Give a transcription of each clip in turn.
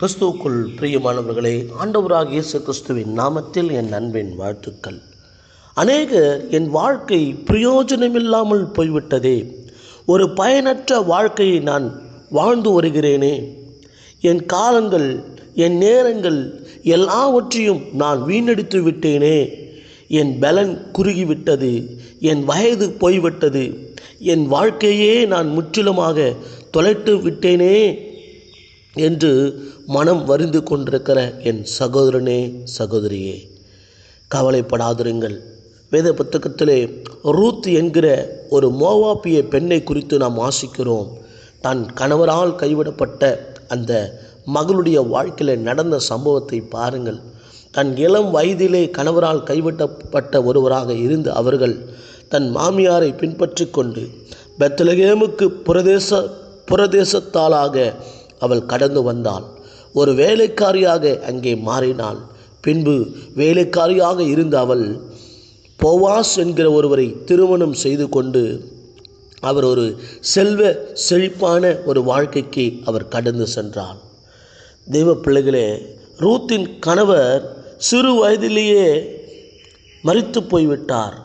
கிறிஸ்துவுக்குள் பிரியமானவர்களே ஆண்டவராக இயேசு கிறிஸ்துவின் நாமத்தில் என் அன்பின் வாழ்த்துக்கள். அநேகர் என் வாழ்க்கை பிரயோஜனமில்லாமல் போய்விட்டதே. ஒரு பயனற்ற வாழ்க்கையை நான் வாழ்ந்து வருகிறேனே. என் காலங்கள் என் நேரங்கள் எல்லாவற்றையும் நான் வீணடித்து விட்டேனே. என் பலன் குறுகிவிட்டது என் வயது போய்விட்டது. என் வாழ்க்கையே நான் முற்றிலுமாக தொலைத்து விட்டேனே. என்று மனம் வருந்து கொண்டிருக்கிற என் சகோதரனே சகோதரியே கவலைப்படாதிருங்கள். வேத புத்தகத்திலே ரூத் என்கிற ஒரு மோவாப்பிய பெண்ணை குறித்து நாம் ஆசிக்கிறோம் தன் கணவரால் கைவிடப்பட்ட அந்த மகளுடைய வாழ்க்கையில் நடந்த சம்பவத்தை பாருங்கள். தன் இளம் வயதிலே கணவரால் கைவிடப்பட்ட ஒருவராக இருந்து அவர்கள் தன் மாமியாரை பின்பற்றி கொண்டு பெத்தலகேமுக்கு பிரதேச பிரதேசத்தாளாக அவள் கடந்து வந்தாள். ஒரு வேலைக்காரியாக அங்கே மாறினாள். பின்பு வேலைக்காரியாக இருந்த அவள் போவாஸ் என்கிற ஒருவரை திருமணம் செய்து கொண்டு அவர் ஒரு செல்வ செழிப்பான ஒரு வாழ்க்கைக்கு அவர் கடந்து சென்றார். தெய்வ பிள்ளைகளே ரூத்தின் கணவர் சிறு வயதிலேயே மறித்து போய்விட்டார்.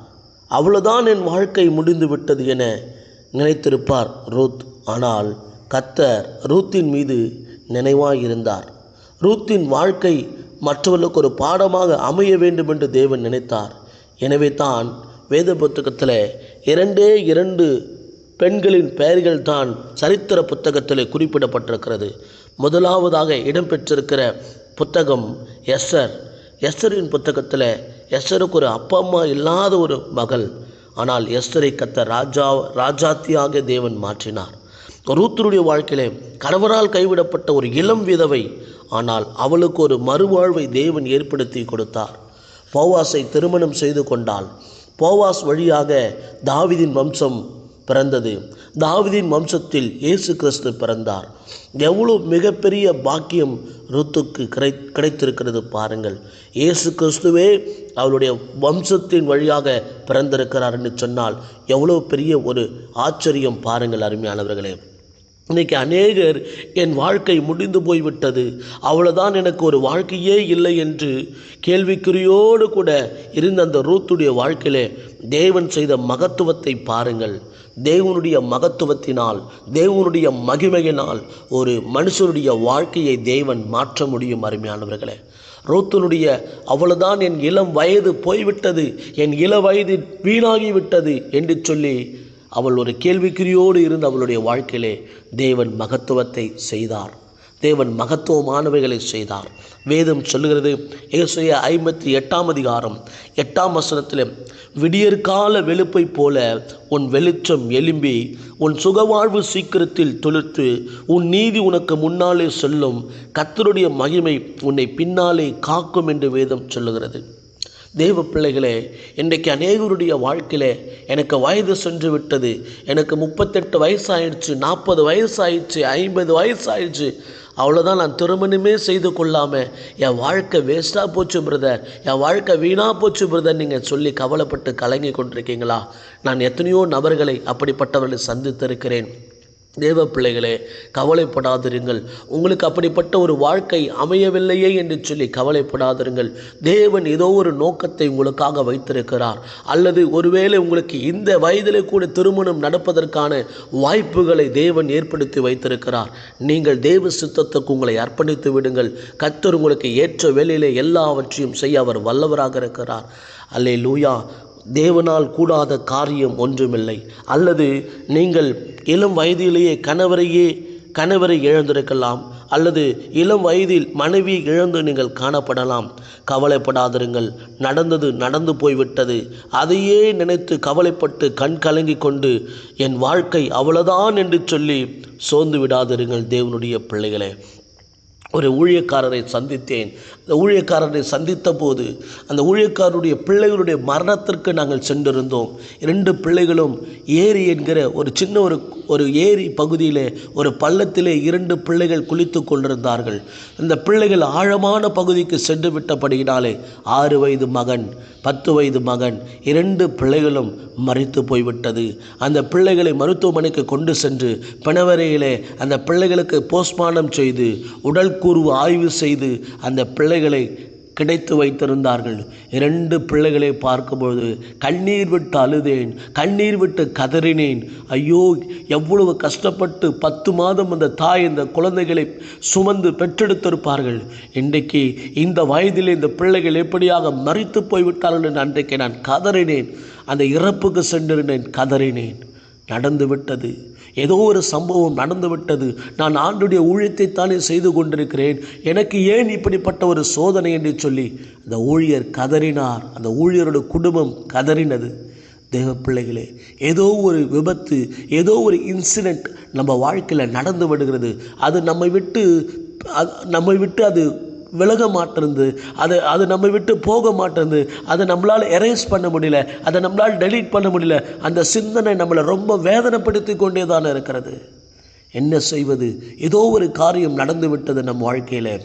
அவ்வளோதான் என் வாழ்க்கை முடிந்து விட்டது என நினைத்திருப்பார் ரூத். ஆனால் கத்தர் ரூத்தின் மீது நினைவாயிருந்தார். ரூத்தின் வாழ்க்கை மற்றவர்களுக்கு ஒரு பாடமாக அமைய வேண்டும் என்று தேவன் நினைத்தார். எனவே தான் வேத புத்தகத்தில் இரண்டே இரண்டு பெண்களின் பெயர்கள் தான் சரித்திர புத்தகத்தில் குறிப்பிடப்பட்டிருக்கிறது. முதலாவதாக இடம்பெற்றிருக்கிற புத்தகம் எஸ்ஸர் எஸ்ஸரின் புத்தகத்தில் எஸ்ஸருக்கு ஒரு அப்பா அம்மா இல்லாத ஒரு மகள். ஆனால் எஸ்ஸரை கத்த ராஜா ராஜாத்தியாக தேவன் மாற்றினார். ரூத்தருடைய வாழ்க்கையிலே கணவரால் கைவிடப்பட்ட ஒரு இளம் விதவை ஆனால் அவளுக்கு ஒரு மறுவாழ்வை தேவன் ஏற்படுத்தி கொடுத்தார். போவாஸை திருமணம் செய்து கொண்டாள். போவாஸ் வழியாக தாவிதின் வம்சம் பிறந்தது. தாவிதின் வம்சத்தில் இயேசு கிறிஸ்து பிறந்தார். எவ்வளோ மிகப்பெரிய பாக்கியம் ருத்துக்கு கிடை கிடைத்திருக்கிறது பாருங்கள். இயேசு கிறிஸ்துவே அவளுடைய வம்சத்தின் வழியாக பிறந்திருக்கிறார் என்று சொன்னால் எவ்வளோ பெரிய ஒரு ஆச்சரியம் பாருங்கள் அருமையானவர்களே. இன்றைக்கி அநேகர் என் வாழ்க்கை முடிந்து போய்விட்டது. அவ்வளோதான் எனக்கு ஒரு வாழ்க்கையே இல்லை என்று கேள்விக்குறியோடு கூட இருந்த அந்த ரூத்துடைய வாழ்க்கையிலே தேவன் செய்த மகத்துவத்தை பாருங்கள். தேவனுடைய மகத்துவத்தினால் தேவனுடைய மகிமையினால் ஒரு மனுஷனுடைய வாழ்க்கையை தேவன் மாற்ற முடியும் அருமையானவர்களே. ரோத்தனுடைய அவ்வளவுதான் என் இளம் வயது போய்விட்டது என் இள வயது வீணாகிவிட்டது என்று சொல்லி அவள் ஒரு கேள்விக்குறியோடு இருந்து அவளுடைய வாழ்க்கையிலே தேவன் மகத்துவத்தை செய்தார். தேவன் மகத்துவமானவைகளை செய்தார். வேதம் சொல்லுகிறது ஏசுய ஐம்பத்தி எட்டாம் அதிகாரம் எட்டாம் வசனத்தில் விடியற்கால வெளுப்பை போல உன் வெளிச்சம் எலும்பி உன் சுகவாழ்வு சீக்கிரத்தில் துளிர்த்து உன் நீதி உனக்கு முன்னாலே சொல்லும். கத்தருடைய மகிமை உன்னை பின்னாலே காக்கும் என்று வேதம் சொல்லுகிறது. தேவ பிள்ளைகளே இன்றைக்கு அநேகருடைய வாழ்க்கையில் எனக்கு வயது சென்று விட்டது. எனக்கு முப்பத்தெட்டு வயசாயிடுச்சு நாற்பது வயசாயிடுச்சு ஐம்பது வயசாயிடுச்சு. அவ்வளோதான் நான் திருமணமே செய்து கொள்ளாமல் என் வாழ்க்கை வேஸ்ட்டாக போச்சு பிரதர் என் வாழ்க்கை வீணாக போச்சு பிரதர் நீங்கள் சொல்லி கவலைப்பட்டு கலங்கி கொண்டிருக்கீங்களா? நான் எத்தனையோ நபர்களை அப்படிப்பட்டவர்களை சந்தித்திருக்கிறேன். தேவ பிள்ளைகளே கவலைப்படாதிருங்கள். உங்களுக்கு அப்படிப்பட்ட ஒரு வாழ்க்கை அமையவில்லையே என்று சொல்லி கவலைப்படாதிருங்கள். தேவன் ஏதோ ஒரு நோக்கத்தை உங்களுக்காக வைத்திருக்கிறார். அல்லது ஒருவேளை உங்களுக்கு இந்த வயதிலே கூட திருமணம் நடப்பதற்கான வாய்ப்புகளை தேவன் ஏற்படுத்தி வைத்திருக்கிறார். நீங்கள் தேவ சித்தத்துக்கு உங்களை அர்ப்பணித்து விடுங்கள். கத்தர் உங்களுக்கு ஏற்ற வேலையிலே எல்லாவற்றையும் செய்ய அவர் வல்லவராக இருக்கிறார். அல்லே லூயா தேவனால் கூடாத காரியம் ஒன்றுமில்லை. அல்லது நீங்கள் இளம் வயதிலேயே கணவரையே கணவரை இழந்திருக்கலாம். அல்லது இளம் வயதில் மனைவி இழந்து நீங்கள் காணப்படலாம். கவலைப்படாதிருங்கள். நடந்தது நடந்து போய்விட்டது. அதையே நினைத்து கவலைப்பட்டு கண் கலங்கி கொண்டு என் வாழ்க்கை அவ்வளவுதான் என்று சொல்லி சோர்ந்து விடாதிருங்கள் தேவனுடைய பிள்ளைகளே. ஒரு ஊழியக்காரரை சந்தித்தேன். அந்த ஊழியக்காரரை சந்தித்த போது அந்த ஊழியக்காரருடைய பிள்ளைகளுடைய மரணத்திற்கு நாங்கள் சென்றிருந்தோம். இரண்டு பிள்ளைகளும் ஏரி என்கிற ஒரு சின்ன ஒரு ஒரு ஏரி பகுதியிலே ஒரு பள்ளத்திலே இரண்டு பிள்ளைகள் குளித்து கொண்டிருந்தார்கள். இந்த பிள்ளைகள் ஆழமான பகுதிக்கு சென்று விட்டபடியினாலே ஆறு வயது மகன் பத்து வயது மகன் இரண்டு பிள்ளைகளும் மறித்து போய்விட்டது. அந்த பிள்ளைகளை மருத்துவமனைக்கு கொண்டு சென்று பிணவரையிலே அந்த பிள்ளைகளுக்கு போஸ்ட்மார்ட்டம் செய்து உடல் கூறு ஆய்வு செய்து அந்த பிள்ளைகளை கிடைத்து வைத்திருந்தார்கள். இரண்டு பிள்ளைகளை பார்க்கும்பொழுது கண்ணீர் விட்டு அழுதேன் கண்ணீர் விட்டு கதறினேன். ஐயோ எவ்வளவு கஷ்டப்பட்டு பத்து மாதம் அந்த தாய் இந்த குழந்தைகளை சுமந்து பெற்றெடுத்திருப்பார்கள். இன்றைக்கு இந்த வயதில் இந்த பிள்ளைகள் எப்படியாக மறித்து போய்விட்டார்கள் என்று அன்றைக்கு நான் கதறினேன். அந்த இறப்புக்கு சென்றிருந்தேன் கதறினேன். நடந்துவிட்டது. ஏதோ ஒரு சம்பவம் நடந்து விட்டது நான் ஆண்டுடைய ஊழியத்தை தானே செய்து கொண்டிருக்கிறேன். எனக்கு ஏன் இப்படிப்பட்ட ஒரு சோதனை என்று சொல்லி அந்த ஊழியர் கதறினார். அந்த ஊழியரோட குடும்பம் கதறினது. தேவ பிள்ளைகளே ஏதோ ஒரு விபத்து ஏதோ ஒரு இன்சிடெண்ட் நம்ம வாழ்க்கையில் நடந்து விடுகிறது. அது நம்மை விட்டு அது நம்மை விட்டு அது விலக மாட்டேருந்து அது அது நம்ம விட்டு போக மாட்டேருந்து அதை நம்மளால் எரேஸ் பண்ண முடியல அதை நம்மளால் டெலீட் பண்ண முடியல அந்த சிந்தனை நம்மளை ரொம்ப வேதனைப்படுத்தி கொண்டே தானே இருக்கிறது. என்ன செய்வது? ஏதோ ஒரு காரியம் நடந்து விட்டது நம் வாழ்க்கையில்.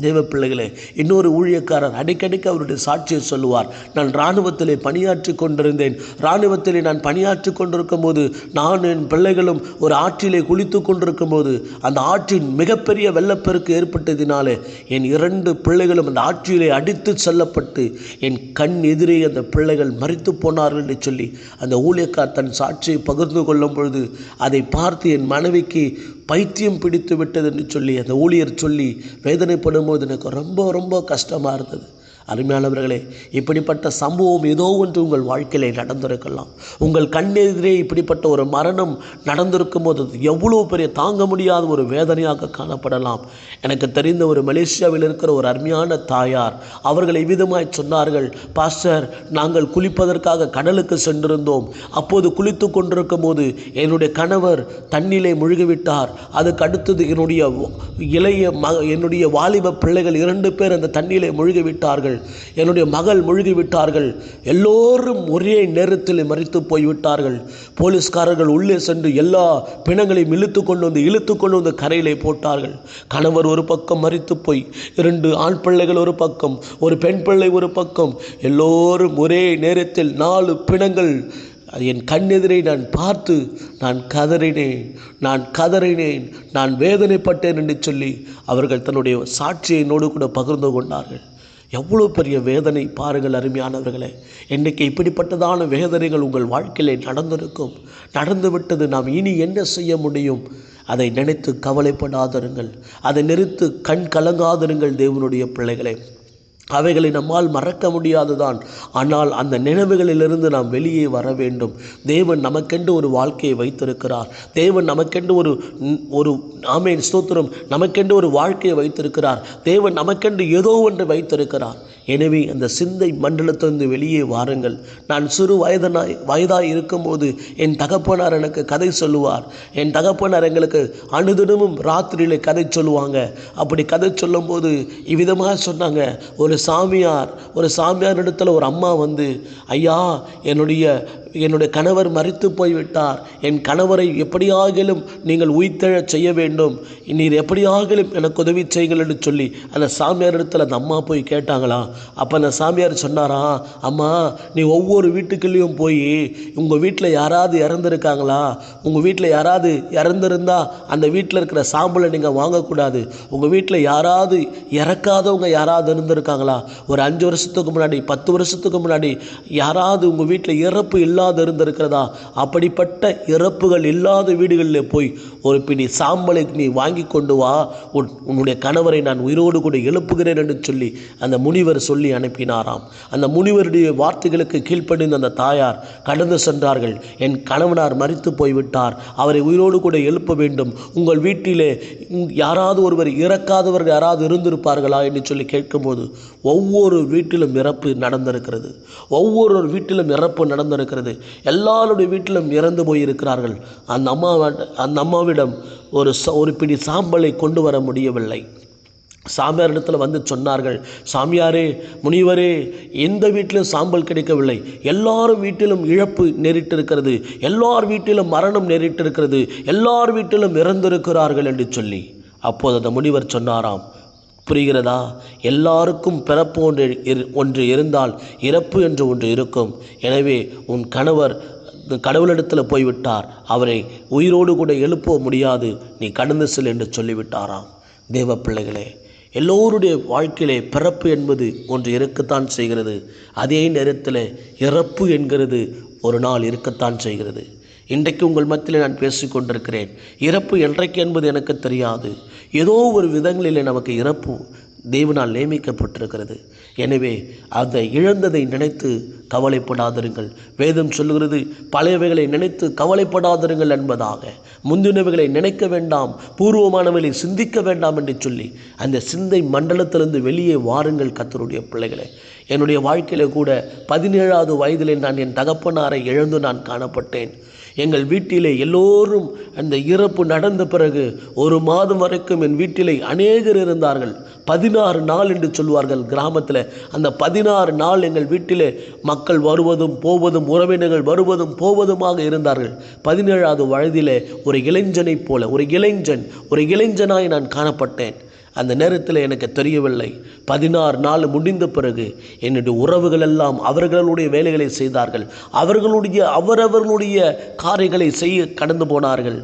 தேவ பிள்ளைகளே இன்னொரு ஊழியக்காரர் அடிக்கடிக்கு அவருடைய சாட்சியை சொல்லுவார். நான் இராணுவத்திலே பணியாற்றி கொண்டிருந்தேன். இராணுவத்திலே நான் பணியாற்றி கொண்டிருக்கும் போது நான் என் பிள்ளைகளும் ஒரு ஆற்றிலே குளித்து கொண்டிருக்கும் போது அந்த ஆற்றின் மிகப்பெரிய வெள்ளப்பெருக்கு ஏற்பட்டதினாலே என் இரண்டு பிள்ளைகளும் அந்த ஆற்றிலே அடித்து செல்லப்பட்டு என் கண் எதிரே அந்த பிள்ளைகள் மறித்து போனார்கள் என்று சொல்லி அந்த ஊழியக்கார் தன் சாட்சியை பகிர்ந்து கொள்ளும் பொழுது அதை பார்த்து என் மனைவிக்கு பைத்தியம் பிடித்து விட்டது என்று சொல்லி அந்த ஊழியர் சொல்லி வேதனைப்படும் போது எனக்கு ரொம்ப ரொம்ப கஷ்டமாக இருந்தது. அருமையானவர்களே இப்படிப்பட்ட சம்பவம் ஏதோ ஒன்று உங்கள் வாழ்க்கையில் நடந்திருக்கலாம். உங்கள் கண்ணெதிரே இப்படிப்பட்ட ஒரு மரணம் நடந்திருக்கும் போது எவ்வளோ பெரிய தாங்க முடியாத ஒரு வேதனையாக காணப்படலாம். எனக்கு தெரிந்த ஒரு மலேசியாவில் இருக்கிற ஒரு அருமையான தாயார் அவர்கள் இவ்விதமாய் சொன்னார்கள் பாஸ்டர் நாங்கள் குளிப்பதற்காக கடலுக்கு சென்றிருந்தோம். அப்போது குளித்து கொண்டிருக்கும் போது என்னுடைய கணவர் தண்ணிலே முழுகிவிட்டார். அதுக்கு அடுத்தது என்னுடைய இளைய ம என்னுடைய வாலிப பிள்ளைகள் இரண்டு பேர் அந்த தண்ணியிலே முழுகிவிட்டார்கள். என்னுடைய மகள் முழுகி விட்டார்கள் எல்லோரும் ஒரே நேரத்தில் மறித்து போய்விட்டார்கள். போலீஸ்காரர்கள் உள்ளே சென்று எல்லா பிணங்களையும் இழுத்து கொண்டு வந்து இழுத்து கொண்டு வந்து கரையிலே போட்டார்கள். கணவர் ஒரு பக்கம் மறித்து போய் இரண்டு ஆண் பிள்ளைகள் ஒரு பக்கம் ஒரு பெண் பிள்ளை ஒரு பக்கம். எல்லோரும் ஒரே நேரத்தில் நாலு பிணங்கள். என் கண்ணெதிரை நான் பார்த்து நான் கதறினேன் நான் கதறினேன் நான் வேதனைப்பட்டேன் என்று சொல்லி அவர்கள் தன்னுடைய சாட்சியை என்னோடு கூட பகிர்ந்து கொண்டார்கள். எவ்வளோ பெரிய வேதனை பாருங்கள் அருமையானவர்களே. இன்றைக்கு இப்படிப்பட்டதான வேதனைகள் உங்கள் வாழ்க்கையிலே நடந்திருக்கும். நடந்துவிட்டது நாம் இனி என்ன செய்ய முடியும்? அதை நினைத்து கவலைப்படாதிருங்கள். அதை நிறுத்து கண் கலங்காதிருங்கள் தேவனுடைய பிள்ளைகளை. அவைகளை நம்மால் மறக்க முடியாதுதான். ஆனால் அந்த நினைவுகளிலிருந்து நாம் வெளியே வர வேண்டும். தேவன் நமக்கென்று ஒரு வாழ்க்கையை வைத்திருக்கிறார். தேவன் நமக்கென்று ஒரு ஒரு ஆமேன் ஸ்தோத்திரம். நமக்கென்று ஒரு வாழ்க்கையை வைத்திருக்கிறார். தேவன் நமக்கென்று ஏதோ ஒன்று வைத்திருக்கிறார். எனவே அந்த சிந்தை மண்டலத்திலிருந்து வெளியே வாருங்கள். நான் சிறு வயதனாய் வயதாய் இருக்கும்போது என் தகப்பனார் எனக்கு கதை சொல்லுவார். என் தகப்பனார் எங்களுக்கு அனுதினமும் ராத்திரியில் கதை சொல்லுவாங்க. அப்படி கதை சொல்லும்போது இவ்விதமாக சொன்னாங்க. ஒரு சாமியார் ஒரு சாமியார் இடத்துல ஒரு அம்மா வந்து ஐயா என்னுடைய என்னுடைய கணவர் மறித்து போய்விட்டார். என் கணவரை எப்படியாகிலும் நீங்கள் உயிர்த்தெழச் செய்ய வேண்டும். நீர் எப்படியாகிலும் எனக்கு உதவி செய்யுங்கள் என்று சொல்லி அந்த சாமியார் இடத்துல அந்த அம்மா போய் கேட்டாங்களா? அப்போ அந்த சாமியார் சொன்னாரா? அம்மா நீ ஒவ்வொரு வீட்டுக்குள்ளேயும் போய் உங்கள் வீட்டில் யாராவது இறந்துருக்காங்களா? உங்கள் வீட்டில் யாராவது இறந்துருந்தா அந்த வீட்டில் இருக்கிற சாம்பலை நீங்கள் வாங்கக்கூடாது. உங்கள் வீட்டில் யாராவது இறக்காதவங்க யாராவது இருந்திருக்காங்களா? ஒரு அஞ்சு வருஷத்துக்கு முன்னாடி பத்து வருஷத்துக்கு முன்னாடி யாராவது உங்கள் வீட்டில் இறப்பு இல்லை இல்லாது இருந்திருக்கிறதா? அப்படிப்பட்ட இறப்புகள் இல்லாத வீடுகளில் போய் ஒரு பிடி சாம்பலை நீ வாங்கி கொண்டு வா. உன் உன்னுடைய கணவரை நான் உயிரோடு கூட எழுப்புகிறேன் என்று சொல்லி அந்த முனிவர் சொல்லி அனுப்பினாராம். அந்த முனிவருடைய வார்த்தைகளுக்கு கீழ்ப்படிந்த அந்த தாயார் கடந்து சென்றார்கள். என் கணவனார் மறித்து போய்விட்டார். அவரை உயிரோடு கூட எழுப்ப வேண்டும். உங்கள் வீட்டிலே யாராவது ஒருவர் இறக்காதவர்கள் யாராவது இருந்திருப்பார்களா? என்று சொல்லி கேட்கும்போது ஒவ்வொரு வீட்டிலும் இறப்பு நடந்திருக்கிறது. ஒவ்வொரு வீட்டிலும் இறப்பு நடந்திருக்கிறது. எல்லாருடைய வீட்டிலும் இறந்து போயிருக்கிறார்கள். அந்த அம்மா அந்த அம்மாவிடம் ஒரு ச- ஒரு பிடி சாம்பலை கொண்டு வர முடியவில்லை. சாமியார் இடத்துல வந்து சொன்னார்கள் சாமியாரே முனிவரே எந்த வீட்டிலும் சாம்பல் கிடைக்கவில்லை. எல்லாரும் வீட்டிலும் இழப்பு நேரிட்டிருக்கிறது. எல்லார் வீட்டிலும் மரணம் நேரிட்டிருக்கிறது. எல்லார் வீட்டிலும் இறந்திருக்கிறார்கள் என்று சொல்லி அப்போது அந்த முனிவர் சொன்னாராம் புரிகிறதா? எல்லாருக்கும் பிறப்பு ஒன்று இரு- ஒன்று இருந்தால் இறப்பு என்று ஒன்று இருக்கும். எனவே உன் கணவர் கடவுளிடத்தில் போய்விட்டார். அவரை உயிரோடு கூட எழுப்ப முடியாது. நீ கடந்து செல் என்று சொல்லிவிட்டாராம். தேவ பிள்ளைகளே எல்லோருடைய வாழ்க்கையிலே பிறப்பு என்பது ஒன்று இருக்கத்தான் செய்கிறது. அதே நேரத்தில் இறப்பு என்கிறது ஒரு நாள் இருக்கத்தான் செய்கிறது. இன்றைக்கு உங்கள் மத்தியில் நான் பேசிக்கொண்டிருக்கிறேன். இறப்பு என்றைக்கு என்பது எனக்கு தெரியாது. ஏதோ ஒரு விதங்களிலே நமக்கு இறப்பு தேவனால் நியமிக்கப்பட்டிருக்கிறது. எனவே அதை இழந்ததை நினைத்து கவலைப்படாதிருங்கள். வேதம் சொல்லுகிறது பழையவைகளை நினைத்து கவலைப்படாதிருங்கள் என்பதாக. முந்தினவைகளை நினைக்க வேண்டாம் பூர்வமானவைகளை சிந்திக்க வேண்டாம் என்று சொல்லி அந்த சிந்தை மண்டலத்திலிருந்து வெளியே வாருங்கள் கத்தருடைய பிள்ளைகளை. என்னுடைய வாழ்க்கையில் கூட பதினேழாவது வயதிலே நான் என் தகப்பனாரை இழந்து நான் காணப்பட்டேன். எங்கள் வீட்டிலே எல்லோரும் அந்த இறப்பு நடந்த பிறகு ஒரு மாதம் வரைக்கும் என் வீட்டிலே அநேகர் இருந்தார்கள். பதினாறு நாள் என்று சொல்வார்கள் கிராமத்தில். அந்த பதினாறு நாள் எங்கள் வீட்டிலே மக்கள் வருவதும் போவதும் உறவினர்கள் வருவதும் போவதுமாக இருந்தார்கள். பதினேழாவது வயதிலே ஒரு இளைஞனைப் போல ஒரு இளைஞன் ஒரு இளைஞனாய் நான் காணப்பட்டேன். அந்த நேரத்தில் எனக்கு தெரியவில்லை. பதினாறு நாள் முடிந்த பிறகு என்னுடைய உறவுகள் எல்லாம் அவர்களுடைய வேலைகளை செய்தார்கள். அவர்களுடைய அவரவர்களுடைய காரியங்களை செய்ய கடந்து போனார்கள்.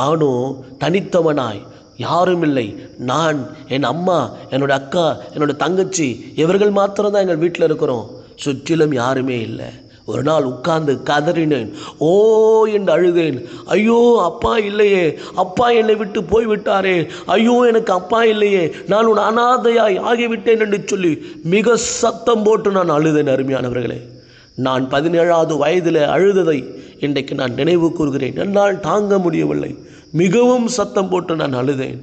நானும் தனித்தவனாய் யாரும் இல்லை நான் என் அம்மா என்னோட அக்கா என்னோட தங்கச்சி இவர்கள் மாத்திரம்தான் எங்கள் வீட்டில் இருக்கிறோம். சுற்றிலும் யாருமே இல்லை. ஒரு நாள் உட்கார்ந்து கதறினேன். ஓ என்று அழுதேன். ஐயோ அப்பா இல்லையே. அப்பா என்னை விட்டு போய்விட்டாரே. ஐயோ எனக்கு அப்பா இல்லையே. நான் உன் அனாதையாய் ஆகிவிட்டேன் என்று சொல்லி மிக சத்தம் போட்டு நான் அழுதேன் அருமையானவர்களே. நான் பதினேழாவது வயதில் அழுததை இன்றைக்கு நான் நினைவு கூறுகிறேன். என்னால் தாங்க முடியவில்லை. மிகவும் சத்தம் போட்டு நான் அழுதேன்.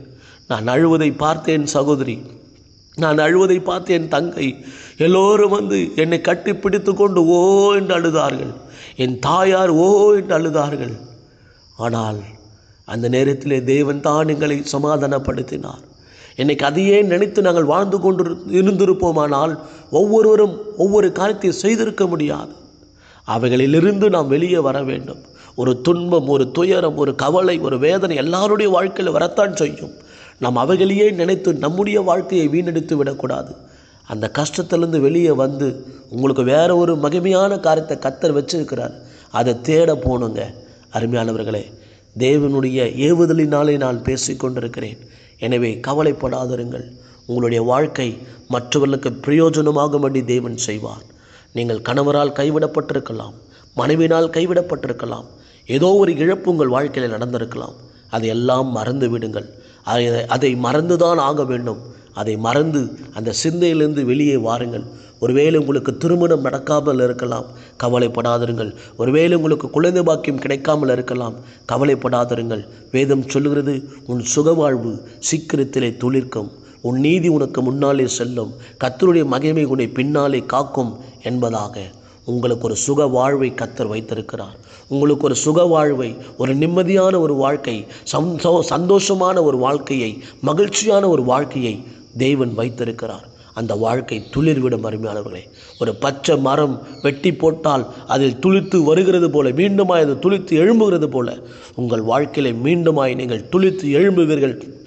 நான் அழுவதை பார்த்தேன் சகோதரி. நான் அழுவதை பார்த்தேன் தங்கை. எல்லோரும் வந்து என்னை கட்டி பிடித்து கொண்டு ஓ என்று அழுதார்கள். என் தாயார் ஓ என்று அழுதார்கள். ஆனால் அந்த நேரத்திலே தேவன் தான் எங்களை சமாதானப்படுத்தினார். இன்னைக்கு அதையே நினைத்து நாங்கள் வாழ்ந்து கொண்டு இருந்திருப்போமானால் ஒவ்வொருவரும் ஒவ்வொரு காரியத்தை செய்திருக்க முடியாது. அவைகளிலிருந்து நாம் வெளியே வர வேண்டும். ஒரு துன்பம் ஒரு துயரம் ஒரு கவலை ஒரு வேதனை எல்லாருடைய வாழ்க்கையில் வரத்தான் செய்யும். நாம் அவைகளையே நினைத்து நம்முடைய வாழ்க்கையை வீணடித்து விடக்கூடாது. அந்த கஷ்டத்துலேருந்து வெளியே வந்து உங்களுக்கு வேற ஒரு மகிமையான காரியத்தை கத்தர் வச்சிருக்கிறார். அதை தேட போகணுங்க அருமையானவர்களே தேவனுடைய ஏவுதலினாலே நான் பேசிக்கொண்டிருக்கிறேன். எனவே கவலைப்படாதிருங்கள். உங்களுடைய வாழ்க்கை மற்றவர்களுக்கு பிரயோஜனமாகும்படி தேவன் செய்வார். நீங்கள் கணவரால் கைவிடப்பட்டிருக்கலாம் மனைவினால் கைவிடப்பட்டிருக்கலாம் ஏதோ ஒரு இழப்பு உங்கள் வாழ்க்கையில் நடந்திருக்கலாம். அதையெல்லாம் மறந்து விடுங்கள் அதை அதை மறந்துதான் ஆக வேண்டும். அதை மறந்து அந்த சிந்தையிலிருந்து வெளியே வாருங்கள். ஒருவேளை உங்களுக்கு திருமணம் நடக்காமல் இருக்கலாம் கவலைப்படாதிருங்கள். ஒருவேளை உங்களுக்கு குழந்தை பாக்கியம் கிடைக்காமல் இருக்கலாம் கவலைப்படாதிருங்கள். வேதம் சொல்கிறது உன் சுகவாழ்வு சீக்கிரத்திலே துளிர்க்கும். உன் நீதி உனக்கு முன்னாலே செல்லும். கத்தருடைய மகிமை உன்னை பின்னாலே காக்கும் என்பதாக. உங்களுக்கு ஒரு சுக வாழ்வை கத்தர் வைத்திருக்கிறார். உங்களுக்கு ஒரு சுக வாழ்வை ஒரு நிம்மதியான ஒரு வாழ்க்கை சந்தோ சந்தோஷமான ஒரு வாழ்க்கையை மகிழ்ச்சியான ஒரு வாழ்க்கையை தேவன் வைத்திருக்கிறார். அந்த வாழ்க்கை துளிர்விடும் அருமையானவர்களே. ஒரு பச்சை மரம் வெட்டி போட்டால் அதில் துளித்து வருகிறது போல மீண்டுமாய் அது துளித்து எழும்புகிறது போல உங்கள் வாழ்க்கையில் மீண்டுமாய் நீங்கள் துளித்து எழும்புவீர்கள்.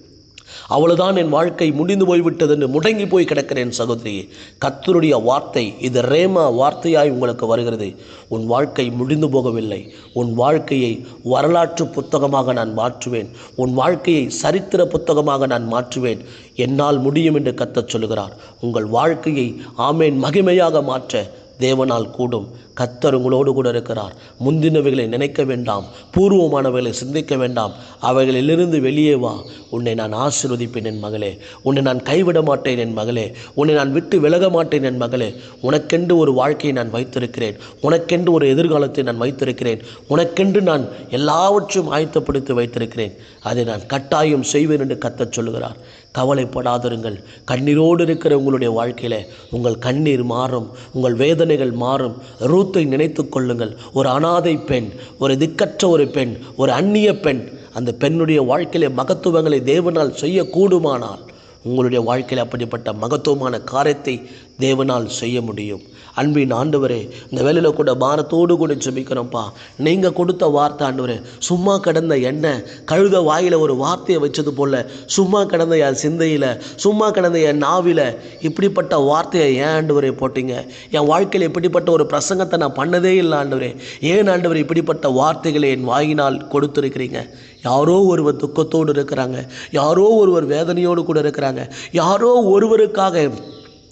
அவ்வளவுதான் என் வாழ்க்கை முடிந்து போய்விட்டது என்று முடங்கி போய் கிடக்கிறேன் சகோதரி கத்தருடைய வார்த்தை இது ரேமா வார்த்தையாய் உங்களுக்கு வருகிறது. உன் வாழ்க்கை முடிந்து போகவில்லை. உன் வாழ்க்கையை வரலாற்று புத்தகமாக நான் மாற்றுவேன். உன் வாழ்க்கையை சரித்திர புத்தகமாக நான் மாற்றுவேன். என்னால் முடியும் என்று கத்தச் சொல்லுகிறார். உங்கள் வாழ்க்கையை ஆமேன் மகிமையாக மாற்ற தேவனால் கூடும். கத்தர் உங்களோடு கூட இருக்கிறார். முந்தினவைகளை நினைக்க வேண்டாம். பூர்வமானவைகளை சிந்திக்க வேண்டாம். அவைகளிலிருந்து வெளியே வா. உன்னை நான் ஆசீர்வதிப்பேன் என் மகளே. உன்னை நான் கைவிட மாட்டேன் என் மகளே. உன்னை நான் விட்டு விலக மாட்டேன் என் மகளே. உனக்கென்று ஒரு வாழ்க்கையை நான் வைத்திருக்கிறேன். உனக்கென்று ஒரு எதிர்காலத்தை நான் வைத்திருக்கிறேன். உனக்கென்று நான் எல்லாவற்றையும் ஆயத்தப்படுத்தி வைத்திருக்கிறேன். அதை நான் கட்டாயம் செய்வேன் என்று கத்தச் சொல்லுகிறார். கவலைப்படாதிருங்கள். கண்ணீரோடு இருக்கிற உங்களுடைய வாழ்க்கையில் உங்கள் கண்ணீர் மாறும். உங்கள் வேதனைகள் மாறும். ரூ ரூத்தை நினைத்து கொள்ளுங்கள். ஒரு அனாதை பெண் ஒரு திக்கற்ற ஒரு பெண் ஒரு அந்நிய பெண் அந்த பெண்ணுடைய வாழ்க்கையிலே மகத்துவங்களை தேவனால் செய்யக்கூடுமானால் உங்களுடைய வாழ்க்கையில் அப்படிப்பட்ட மகத்துவமான காரியத்தை தேவனால் செய்ய முடியும். அன்பின் ஆண்டவரே இந்த வேலையில் கூட பாரத்தோடு கூட ஜெபிக்கிறோம்ப்பா. நீங்கள் கொடுத்த வார்த்தை ஆண்டவரே சும்மா கிடந்த எண்ணெய் கழுத வாயில் ஒரு வார்த்தையை வச்சது போல் சும்மா கிடந்த என் சிந்தையில் சும்மா கிடந்த என் நாவில் இப்படிப்பட்ட வார்த்தையை ஏன் ஆண்டவரே போட்டீங்க? என் வாழ்க்கையில் இப்படிப்பட்ட ஒரு பிரசங்கத்தை நான் பண்ணதே இல்லை ஆண்டவரே. ஏன் ஆண்டவர் இப்படிப்பட்ட வார்த்தைகளை என் வாயினால் கொடுத்துருக்கிறீங்க? யாரோ ஒருவர் துக்கத்தோடு இருக்கிறாங்க. யாரோ ஒருவர் வேதனையோடு கூட இருக்கிறாங்க. யாரோ ஒருவருக்காக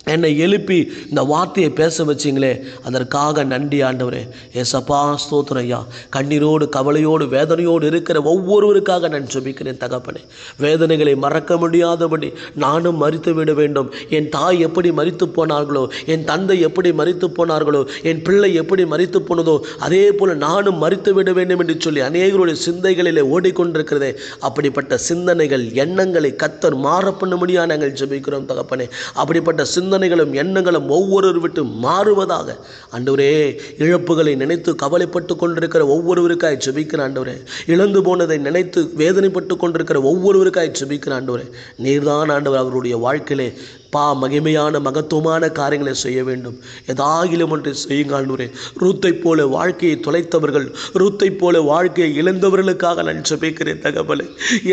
என்னை எழுப்பி இந்த வார்த்தையை பேச வச்சிங்களே அதற்காக நன்றி ஆண்டவரே. ஏசப்பா ஸ்தோத்திரம் ஐயா. கண்ணீரோடு கவலையோடு வேதனையோடு இருக்கிற ஒவ்வொருவருக்காக நான் ஜெபிக்கிறேன் தகப்பனே. வேதனைகளை மறக்க முடியாதபடி நானும் மறித்து விட வேண்டும். என் தாய் எப்படி மறித்து போனார்களோ என் தந்தை எப்படி மறித்து போனார்களோ என் பிள்ளை எப்படி மறித்து போனதோ அதே போல் நானும் மறித்து விட வேண்டும் என்று சொல்லி அநேகருடைய சிந்தைகளிலே ஓடிக்கொண்டிருக்கிறதே. அப்படிப்பட்ட சிந்தனைகள் எண்ணங்களை கத்தர் மாற பண்ண முடியாது நாங்கள் ஜெபிக்கிறோம் தகப்பனே. அப்படிப்பட்ட சிந்தனைகளும் எண்ணங்களும் ஒவ்வொருவர் விட்டு மாறுவதாக. ஆண்டவரே இழப்புகளை நினைத்து கவலைப்பட்டு கொண்டிருக்கிற ஒவ்வொருவருக்காய் ஜெபிக்கிற ஆண்டவரே. இழந்து போனதை நினைத்து வேதனைப்பட்டு கொண்டிருக்கிற ஒவ்வொருவருக்காய் ஜெபிக்கிற ஆண்டவரே. நீர்தான் ஆண்டவர் அவருடைய வாழ்க்கையிலே பா மகிமையான மகத்துவமான காரியங்களை செய்ய வேண்டும். எதாகிலும் ஒன்றை செய்யுங்க ஆண்டவரே ரூத்தை போல வாழ்க்கையை தொலைத்தவர்கள் ரூத்தை போல வாழ்க்கையை இழந்தவர்களுக்காக நான் சுமைக்கிறேன் தகவலை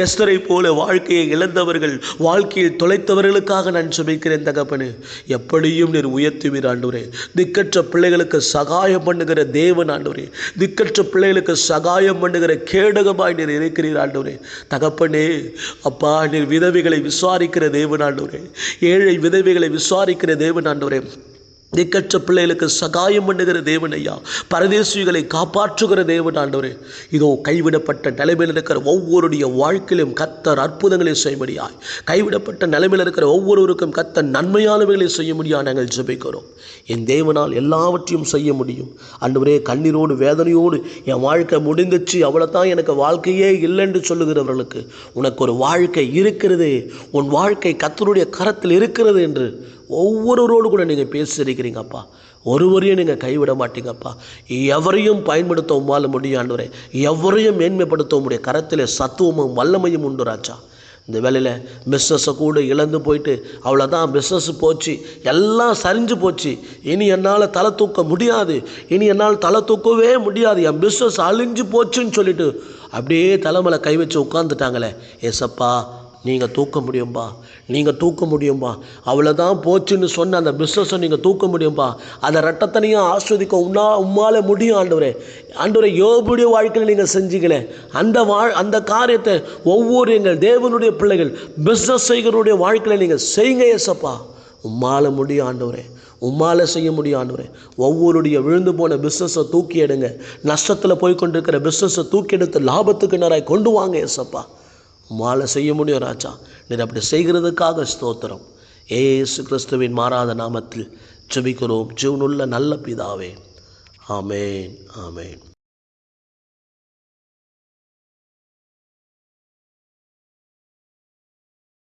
எஸ்தரை போல வாழ்க்கையை இழந்தவர்கள் வாழ்க்கையில் தொலைத்தவர்களுக்காக நான் சுமைக்கிறேன் தகப்பனு. எப்படியும் நீர் உயர்த்துவீர் ஆண்டவரே. திக்கற்ற பிள்ளைகளுக்கு சகாயம் பண்ணுகிற தேவன் ஆண்டவரே. திக்கற்ற பிள்ளைகளுக்கு சகாயம் பண்ணுகிற கேடகமாய் நீர் இருக்கிறீர் ஆண்டவரே. தகப்பனே அப்பா நீர் விதவிகளை விசாரிக்கிற தேவன் ஆண்டவரே. ஏழை விதவைகளை விசாரிக்கிற தேவன் ஆண்டவரே திக்கற்ற பிள்ளைகளுக்கு சகாயம் பண்ணுகிற தேவன் ஐயா. பரதேசிகளை காப்பாற்றுகிற தேவன் ஆண்டவரே. இதோ கைவிடப்பட்ட நிலைமையில் இருக்கிற ஒவ்வொருடைய வாழ்க்கையிலும் கத்தர் அற்புதங்களை செய்யும்படியாய். கைவிடப்பட்ட நிலைமையில் இருக்கிற ஒவ்வொருவருக்கும் கத்த நன்மையானவைகளை செய்ய முடியாது நாங்கள் ஜெபிக்கிறோம். என் தேவனால் எல்லாவற்றையும் செய்ய முடியும். அன்றுவரே கண்ணீரோடு வேதனையோடு என் வாழ்க்கை முடிந்துச்சு அவ்வளோதான் எனக்கு வாழ்க்கையே இல்லைன்னு சொல்லுகிறவர்களுக்கு உனக்கு ஒரு வாழ்க்கை இருக்கிறது. உன் வாழ்க்கை கத்தருடைய கரத்தில் இருக்கிறது என்று ஒவ்வொருவரோடு கூட நீங்கள் பேசியிருக்கிறீங்கப்பா. ஒருவரையும் நீங்கள் கைவிட மாட்டீங்கப்பா. எவரையும் பயன்படுத்த உம்மால் முடியாண்டவரே எவரையும் மேன்மைப்படுத்த உடைய கரத்தில் சத்துவமும் வல்லமையும் உண்டு ராஜா. இந்த வேலையில் பிஸ்னஸை கூட இழந்து போயிட்டு அவ்வளோதான் பிஸ்னஸ் போச்சு. எல்லாம் சரிஞ்சு போச்சு. இனி என்னால் தலை தூக்க முடியாது. இனி என்னால் தலை தூக்கவே முடியாது. என் பிஸ்னஸ் அழிஞ்சு போச்சுன்னு சொல்லிட்டு அப்படியே தலைமையில் கை வச்சு உட்காந்துட்டாங்களே ஏசப்பா நீங்கள் தூக்க முடியும்பா? நீங்கள் தூக்க முடியும்பா? அவ்வளோதான் போச்சுன்னு சொன்ன அந்த பிஸ்னஸை நீங்கள் தூக்க முடியும்பா? அந்த ரட்டத்தனையும் ஆஸ்வதிக்க உன்னா உம்மால் முடியும் ஆண்டவரே. ஆண்டவரே யோபுடைய வாழ்க்கையில் நீங்கள் செஞ்சீங்களே அந்த வாழ் அந்த காரியத்தை ஒவ்வொரு எங்கள் தேவனுடைய பிள்ளைகள் பிஸ்னஸ் செய்கிறவருடைய வாழ்க்கையில் நீங்கள் செய்யுங்க ஏசப்பா உம்மால் முடியும் ஆண்டவரே. உம்மால் செய்ய முடியும் ஆண்டவரே. ஒவ்வொருடைய விழுந்து போன பிஸ்னஸை தூக்கி எடுங்க. நஷ்டத்தில் போய் கொண்டிருக்கிற பிஸ்னஸை தூக்கி எடுத்து லாபத்துக்கு நேராக கொண்டு வாங்க ஏசப்பா உம்மால செய்ய முடியும் ராஜா. நீர் அப்படி செய்கிறதுக்காக ஸ்தோத்திரம். ஏசு கிறிஸ்துவின் மாறாத நாமத்தில் ஜெபிக்கிறோம். ஜீவனுள்ள நல்ல பிதாவே. ஆமேன் ஆமேன்.